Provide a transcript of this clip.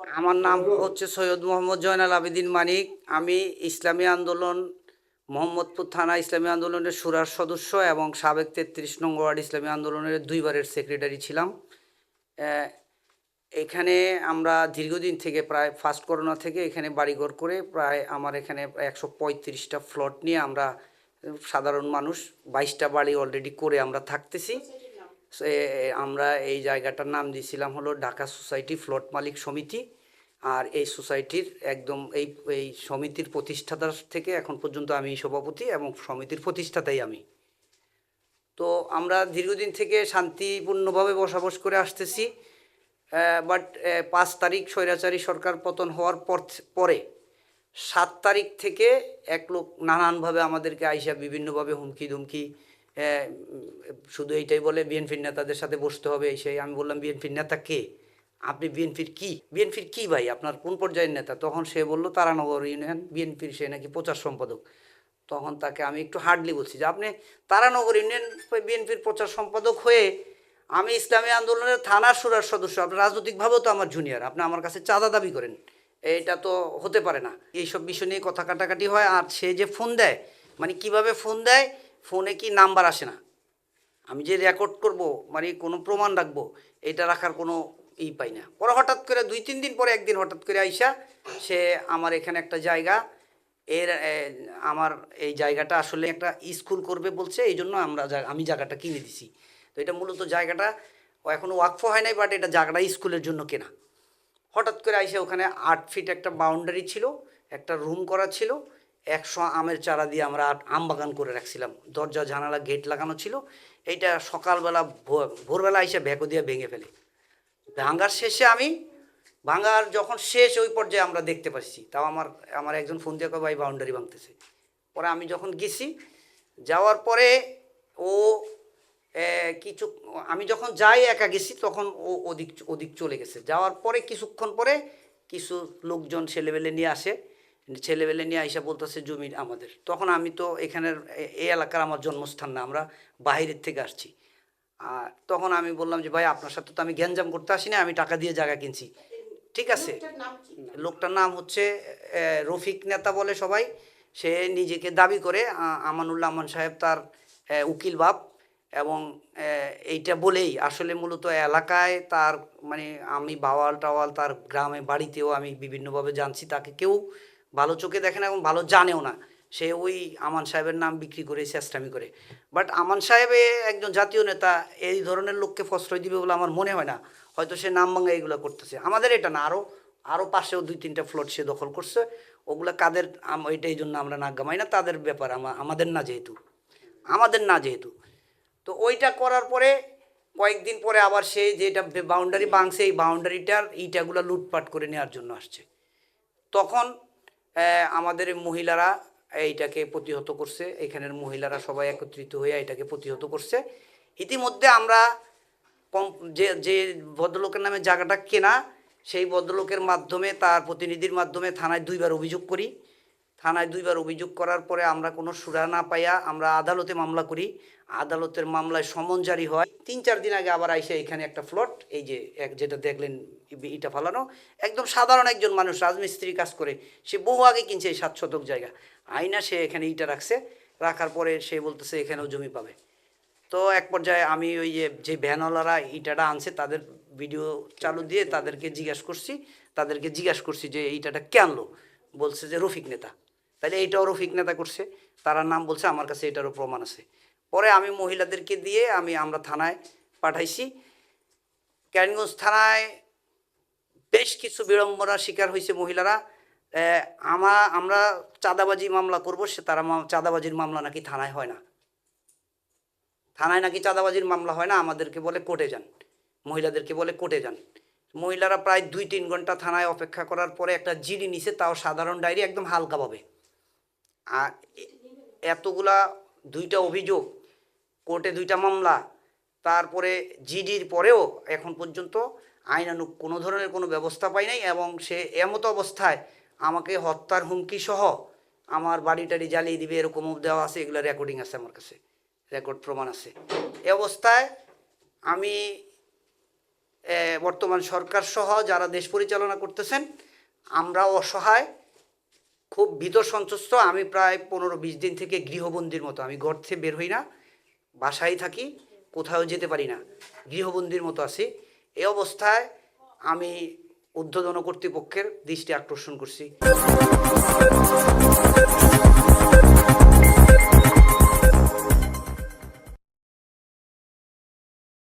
আমার নাম হচ্ছে সৈয়দ মোহাম্মদ জয়নাল আবেদিন মানিক। আমি ইসলামী আন্দোলন, মোহাম্মদপুর থানা ইসলামী আন্দোলনের সুরার সদস্য এবং সাবেক তেত্রিশ নং ওয়ার্ড ইসলামী আন্দোলনের দুইবারের সেক্রেটারি ছিলাম। এখানে আমরা দীর্ঘদিন থেকে প্রায় ফার্স্ট করোনা থেকে এখানে বাড়িঘর করে প্রায় আমার এখানে একশো পঁয়ত্রিশটা ফ্লট নিয়ে আমরা সাধারণ মানুষ, বাইশটা বাড়ি অলরেডি করে আমরা থাকতেছি। আমরা এই জায়গাটার নাম দিয়েছিলাম হলো ঢাকা সোসাইটি ফ্লট মালিক সমিতি। আর এই সোসাইটির একদম এই এই সমিতির প্রতিষ্ঠাতার থেকে এখন পর্যন্ত আমি সভাপতি এবং সমিতির প্রতিষ্ঠাতাই আমি। তো আমরা দীর্ঘদিন থেকে শান্তিপূর্ণভাবে বসবাস করে আসতেছি বাট পাঁচ তারিখ স্বৈরাচারী সরকার পতন হওয়ার পর পরে সাত তারিখ থেকে এক লোক নানানভাবে আমাদেরকে আইসা বিভিন্নভাবে হুমকি ধুমকি শুধু এইটাই বলে বিএনপির নেতাদের সাথে বসতে হবে সেই আমি বললাম বিএনপির নেতা কে? আপনি বিএনপির কি? বিএনপির কি ভাই? আপনার কোন পর্যায়ের নেতা? তখন সে বলল, তারানগর ইউনিয়ন, বিএনপির সে নাকি প্রচার সম্পাদক। তখন তাকে আমি একটু হার্ডলি বলছি যে, আপনি তারানগর ইউনিয়ন বিএনপির প্রচার সম্পাদক হয়ে আমি ইসলামী আন্দোলনের থানার সুরার সদস্য, আপনি রাজনৈতিকভাবেও তো আমার জুনিয়র আপনি আমার কাছে চাঁদা দাবি করেন। এটা তো হতে পারে না। এইসব বিষয় নিয়ে কথা কাটাকাটি হয়, আর সে যে ফোন দেয় মানে কীভাবে ফোন দেয় ফোনে কি নাম্বার আসে না? আমি যে রেকর্ড করব মানে কোনো প্রমাণ রাখব, এটা রাখার কোনো ই পাই না। পরে হঠাৎ করে দুই, তিন দিন পরে একদিন হঠাৎ করে আইসা সে আমার এখানে একটা জায়গা, এর আমার এই জায়গাটা আসলে একটা স্কুল করবে বলছে, এই জন্য আমরা আমি জায়গাটা কিনে দিছি। তো এটা মূলত জায়গাটা, ও এখনও ওয়াকফ হয় নাই বাট এটা জায়গাটা স্কুলের জন্য কেনা। হঠাৎ করে আইসে ওখানে আট ফিট একটা বাউন্ডারি ছিল, একটা রুম করা ছিল একশো আমের চারা দিয়ে আমরা আম বাগান করে রাখছিলাম। দরজা, জানালা গেট লাগানো ছিল। এইটা সকালবেলা ভোর- ভোরবেলা এসে ভেকো দিয়ে ভেঙে ফেলে। ভাঙ্গার শেষে আমি, ভাঙ্গার যখন শেষ ওই পর্যায়ে আমরা দেখতে পাচ্ছি। তাও আমার আমার একজন ফোন দিয়ে ভাই বাউন্ডারি ভাঙতেছে। পরে আমি যখন গেছি, যাওয়ার পরে ও কিছু, আমি যখন যাই একা গেছি, তখন ও ওদিক ওদিক চলে গেছে। যাওয়ার পরে, কিছুক্ষণ পরে কিছু লোকজন ছেলেবেলে নিয়ে আসে। ছেলেবেলে নিয়ে আইসা বলতেছে জমি আমাদের। তখন আমি তো এখানের এই এলাকার আমার জন্মস্থান না আমরা বাইরের থেকে আসছি। আর তখন আমি বললাম যে ভাই আপনার সাথে তো আমি গ্যাঞ্জাম করতে আসিনি আমি টাকা দিয়ে জায়গা কিনছি। ঠিক আছে। লোকটার নাম হচ্ছে রফিক নেতা বলে সবাই। সে নিজেকে দাবি করে আমানুল্লাহ আমান সাহেব তার উকিল বাপ এবং এইটা বলেই আসলে মূলত এলাকায় তার মানে আমি বাওয়াল টাওয়াল তার গ্রামে বাড়িতেও আমি বিভিন্নভাবে জানছি। তাকে কেউ ভালো চোখে দেখে না এবং ভালো জানেও না। সে ওই আমান সাহেবের নাম বিক্রি করে চেষ্টামি করে। বাট আমান সাহেব একজন জাতীয় নেতা, এই ধরনের লোককে প্রশ্রয় দিবে বলে আমার মনে হয় না। হয়তো সে নাম ভাঙা এগুলো করতেছে। আমাদের এটা না আরও আরও পাশেও দুই তিনটা ফ্লট সে দখল করছে। ওগুলা কাদের ওইটা এই জন্য আমরা নাক গামাই না, তাদের ব্যাপার আমা- আমাদের না যেহেতু। আমাদের না যেহেতু। তো ওইটা করার পরে কয়েকদিন পরে আবার সে যেটা বাউন্ডারি ভাঙছে, এই বাউন্ডারিটার ইটাগুলো লুটপাট করে নেওয়ার জন্য আসছে। তখন আমাদের মহিলারা এইটাকে প্রতিহত করছে। এখানের মহিলারা সবাই একত্রিত হয়ে এটাকে প্রতিহত করছে। ইতিমধ্যে আমরা কম, যে যে ভদ্রলোকের নামে জায়গাটা কেনা, সেই ভদ্রলোকের মাধ্যমে, তার প্রতিনিধির মাধ্যমে থানায় দুইবার অভিযোগ করি। থানায় দুইবার অভিযোগ করার পরে আমরা কোনো সুরা না পাইয়া আমরা আদালতে মামলা করি। আদালতের মামলায় সমন জারি হয়। তিন, চার দিন আগে আবার আইসে এখানে একটা ফ্লট, এই যে এক যেটা দেখলেন ইটা ফালানো। একদম সাধারণ একজন মানুষ, রাজমিস্ত্রি কাজ করে, সে বহু আগে কিনছে এই সাত শতক জায়গা। আইনা সে এখানে ইটা রাখছে, রাখার পরে সে বলতেছে এখানেও জমি পাবে। তো এক পর্যায়ে আমি ওই যে যে ভ্যানওয়ালারা ইটাটা আনছে, তাদের ভিডিও চালু দিয়ে তাদেরকে জিজ্ঞাসা করছি, তাদেরকে জিজ্ঞাসা করছি যে ইটাটা কে আনলো? বলছে যে রফিক নেতা। তাহলে এইটাও রফিক নেতা করছে। তারা নাম বলছে, আমার কাছে এটারও প্রমাণ আছে। পরে আমি মহিলাদেরকে দিয়ে আমি আমরা থানায় পাঠাইছি। ক্যারিগঞ্জ থানায় বেশ কিছু বিড়ম্বনার শিকার হয়েছে মহিলারা। আমা, আমরা চাঁদাবাজি মামলা করব, সে তারা চাঁদাবাজির মামলা নাকি থানায় হয় না। থানায় নাকি চাঁদাবাজির মামলা হয় না, আমাদেরকে বলে কোর্টে যান। মহিলাদেরকে বলে কোর্টে যান। মহিলারা প্রায় দুই তিন ঘণ্টা থানায় অপেক্ষা করার পরে একটা জিডি নিছে, তাও সাধারণ ডায়েরি একদম হালকাভাবে আর এতগুলা দুইটা অভিযোগ, কোর্টে দুইটা মামলা, তারপরে জিডির পরেও এখন পর্যন্ত আইনানুগ কোনো ধরনের কোনো ব্যবস্থা পাই নাই এবং সে এমতো অবস্থায় আমাকে হত্যার হুমকি সহ আমার বাড়ি টাড়ি জ্বালিয়ে দিবে এরকম দেওয়া আছে, এগুলো রেকর্ডিং আছে আমার কাছে রেকর্ড প্রমাণ আছে। এ অবস্থায় আমি বর্তমান সরকার সহ যারা দেশ পরিচালনা করতেছেন আমরা অসহায় খুব ভিতর সন্তুষ্ট। আমি প্রায় পনেরো বিশ দিন থেকে গৃহবন্দির মতো। আমি ঘর থেকে বের হই না। বাসায় থাকি, কোথাও যেতে পারি না। গৃহবন্দির মতো আছি। এই অবস্থায় আমি উদ্বোধন কর্তৃপক্ষের দৃষ্টি আকর্ষণ করছি।